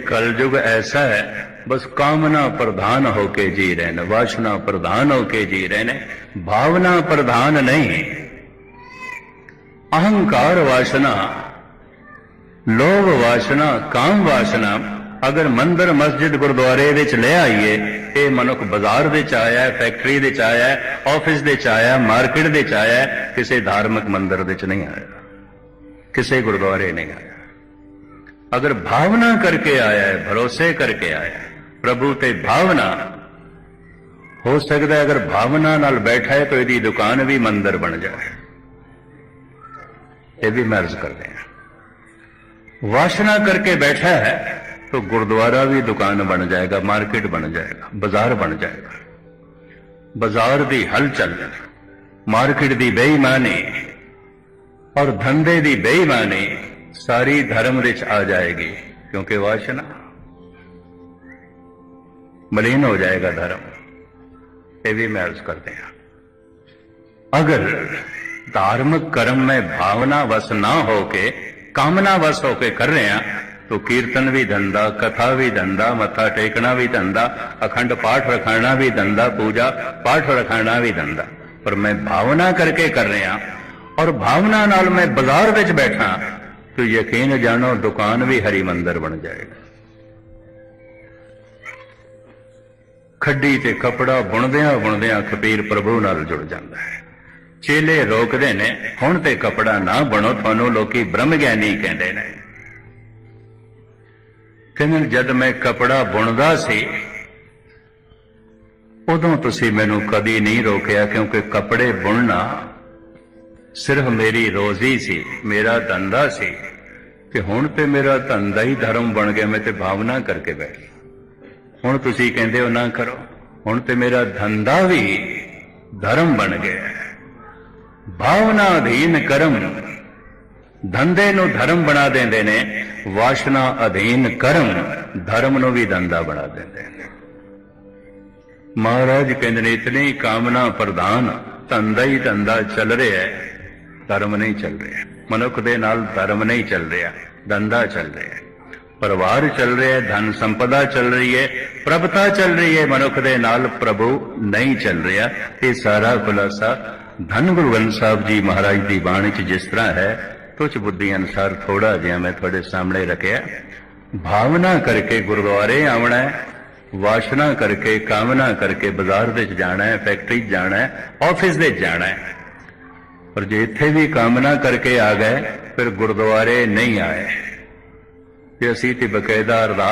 कलयुग ऐसा है बस कामना प्रधान होके जी रहे ने वासना प्रधान होके जी रहे ने भावना प्रधान नहीं अहंकार वासना ਲੋਭ ਵਾਸਨਾ ਕਾਮ ਵਾਸਨਾ ਅਗਰ ਮੰਦਰ ਮਸਜਿਦ ਗੁਰਦੁਆਰੇ ਵਿੱਚ ਲੈ ਆਈਏ ਇਹ ਮਨੁੱਖ ਬਾਜ਼ਾਰ ਵਿੱਚ ਆਇਆ ਹੈ ਫੈਕਟਰੀ ਵਿੱਚ ਆਇਆ ਹੈ ਆਫਿਸ ਵਿੱਚ ਆਇਆ ਹੈ ਮਾਰਕੀਟ ਵਿੱਚ ਆਇਆ ਹੈ ਕਿਸੇ ਧਾਰਮਿਕ ਮੰਦਰ ਵਿੱਚ ਨਹੀਂ ਆਇਆ ਕਿਸੇ ਗੁਰਦੁਆਰੇ ਨਹੀਂ ਆਇਆ ਅਗਰ ਭਾਵਨਾ ਕਰਕੇ ਆਇਆ ਹੈ, ਭਰੋਸੇ ਕਰਕੇ ਆਇਆ ਹੈ, ਪ੍ਰਭੂ ਤੇ ਭਾਵਨਾ ਹੋ ਸਕਦਾ ਹੈ ਅਗਰ ਭਾਵਨਾ ਨਾਲ ਬੈਠਾ ਹੈ, ਤਾਂ ਇਹਦੀ ਦੁਕਾਨ ਵੀ ਮੰਦਰ ਬਣ ਜਾਏ। ਇਹ ਵੀ ਮਰਜ਼ ਕਰਦੇ ਹਾਂ। ਵਾਸ਼ਨਾ ਕਰਕੇ ਬੈਠਾ ਹੈ, ਤਾਂ ਗੁਰਦੁਆਰਾ ਵੀ ਦੁਕਾਨ ਬਣ ਜਾਏਗਾ, ਮਾਰਕੀਟ ਬਣ ਜਾਏਗਾ, ਬਾਜ਼ਾਰ ਬਣ ਜਾਏਗਾ। ਬਾਜ਼ਾਰ ਦੀ ਹਲਚਲ, ਮਾਰਕੀਟ ਦੀ ਬੇਈਮਾਨੀ ਔਰ ਧੰਦੇ ਦੀ ਬੇਈਮਾਨੀ ਸਾਰੀ ਧਰਮ ਵਿੱਚ ਆ ਜਾਏਗੀ ਕਿਉਂਕਿ ਵਾਸ਼ਨਾ ਮਲੀਨ ਹੋ ਜਾਏਗਾ ਧਰਮ ਇਹ ਵੀ ਮੈਂ अर्ज करते हैं अगर धार्मिक कर्म में भावना वश ना होके ਕਾਮਨਾ ਵਸ ਹੋ ਕੇ ਕਰ ਰਹੇ ਆ ਤੋ ਕੀਰਤਨ ਵੀ ਧੰਦਾ ਕਥਾ ਵੀ ਧੰਦਾ ਮੱਥਾ ਟੇਕਣਾ ਵੀ ਧੰਦਾ ਅਖੰਡ ਪਾਠ ਰਖਾਣਾ ਵੀ ਧੰਦਾ ਪੂਜਾ ਪਾਠ ਰਖਾਣਾ ਵੀ ਧੰਦਾ ਪਰ ਮੈਂ ਭਾਵਨਾ ਕਰਕੇ ਕਰ ਰਿਹਾ ਔਰ ਭਾਵਨਾ ਨਾਲ ਮੈਂ ਬਾਜ਼ਾਰ ਵਿੱਚ ਬੈਠਾ ਤੋ ਯਕੀਨ ਜਾਣੋ, ਦੁਕਾਨ ਵੀ ਹਰੀ ਮੰਦਰ ਬਣ ਜਾਏਗਾ। ਖੱਡੀ ਤੇ ਕਪੜਾ ਬੁਣਦਿਆਂ ਬੁਣਦਿਆਂ ਖਪੀਰ ਪ੍ਰਭੂ ਨਾਲ ਜੁੜ ਜਾਂਦਾ ਹੈ। ਚੇਲੇ ਰੋਕਦੇ ਨੇ, ਹੁਣ ਤੇ ਕਪੜਾ ਨਾ ਬਣੋ, ਤੁਹਾਨੂੰ ਲੋਕੀ ਬ੍ਰਹਮ ਗਿਆਨੀ ਕਹਿੰਦੇ ਨੇ। ਕਹਿੰਦੇ, ਜਦ ਮੈਂ ਕਪੜਾ ਬੁਣਦਾ ਸੀ, ਉਦੋਂ ਤੁਸੀਂ ਮੈਨੂੰ ਕਦੀ ਨਹੀਂ ਰੋਕਿਆ, ਕਿਉਂਕਿ ਕਪੜੇ ਬੁਣਨਾ ਸਿਰਫ ਮੇਰੀ ਰੋਜ਼ੀ ਸੀ, ਮੇਰਾ ਧੰਦਾ ਸੀ ਤੇ ਹੁਣ ਤੇ ਮੇਰਾ ਧੰਦਾ ਹੀ ਧਰਮ ਬਣ ਗਿਆ, ਮੈਂ ਤੇ ਭਾਵਨਾ ਕਰਕੇ ਬੈਠ ਹੁਣ ਤੁਸੀਂ ਕਹਿੰਦੇ ਹੋ ਨਾ ਕਰੋ, ਹੁਣ ਤੇ ਮੇਰਾ ਧੰਦਾ ਵੀ ਧਰਮ ਬਣ ਗਿਆ। ਭਾਵਨਾ ਅਧੀਨ ਕਰਮ ਧੰਦੇ ਨੂੰ ਧਰਮ ਬਣਾ ਦਿੰਦੇ ਨੇ, ਵਾਸ਼ਨਾ ਅਧੀਨ ਕਰਮ ਧਰਮ ਨੂੰ ਵੀ ਧੰਦਾ ਬਣਾ ਦਿੰਦੇ ਨੇ। ਮਹਾਰਾਜ ਕਹਿੰਦੇ ਨੇ, ਇਤਨੀ ਕਾਮਨਾ ਪ੍ਰਧਾਨ, ਧੰਦਾ ਹੀ ਧੰਦਾ ਚੱਲ ਰਿਹਾ ਹੈ। ਧਰਮ ਨਹੀਂ ਚੱਲ ਰਿਹਾ। ਮਨੁੱਖ ਦੇ ਨਾਲ ਧਰਮ ਨਹੀਂ ਚੱਲ ਰਿਹਾ। ਧੰਦਾ ਚੱਲ ਰਿਹਾ। ਪਰਿਵਾਰ ਚੱਲ ਰਿਹਾ ਹੈ ਧਨ ਸੰਪਦਾ ਚੱਲ ਰਹੀ ਹੈ, ਪ੍ਰਭਤਾ ਚੱਲ ਰਹੀ ਹੈ। ਮਨੁੱਖ ਦੇ ਨਾਲ ਪ੍ਰਭੂ ਨਹੀਂ ਚੱਲ ਰਿਹਾ। ਇਹ ਸਾਰਾ ਖੁਲਾਸਾ ਧੰਨ ਗੁਰੂ ਗ੍ਰੰਥ ਸਾਹਿਬ ਜੀ ਮਹਾਰਾਜ ਦੀ ਬਾਣੀ ਚ ਜਿਸ ਤਰ੍ਹਾਂ ਹੈ ਤੁਝ ਬੁੱਧੀ ਅਨਸਾਰ ਥੋੜਾ ਜਿਹਾ ਮੈਂ ਤੁਹਾਡੇ ਸਾਹਮਣੇ ਰੱਖਿਆ। ਭਾਵਨਾ ਕਰਕੇ ਗੁਰਦੁਆਰੇ ਆਉਣਾ ਹੈ, ਵਾਸ਼ਨਾ ਕਰਕੇ, ਕਾਮਨਾ ਕਰਕੇ ਬਾਜ਼ਾਰ ਵਿੱਚ ਜਾਣਾ ਹੈ, ਫੈਕਟਰੀ ਜਾਣਾ ਹੈ, ਆਫਿਸ ਦੇ ਜਾਣਾ ਹੈ। ਪਰ ਜੇ ਇੱਥੇ ਵੀ ਕਾਮਨਾ ਕਰਕੇ ਆ ਗਏ, ਫਿਰ ਗੁਰਦੁਆਰੇ ਨਹੀਂ ਆਏ। ਤੇ ਅਸੀਂ ਤੇ ਬਕਾਇਦਾ ਅਰਦਾਸ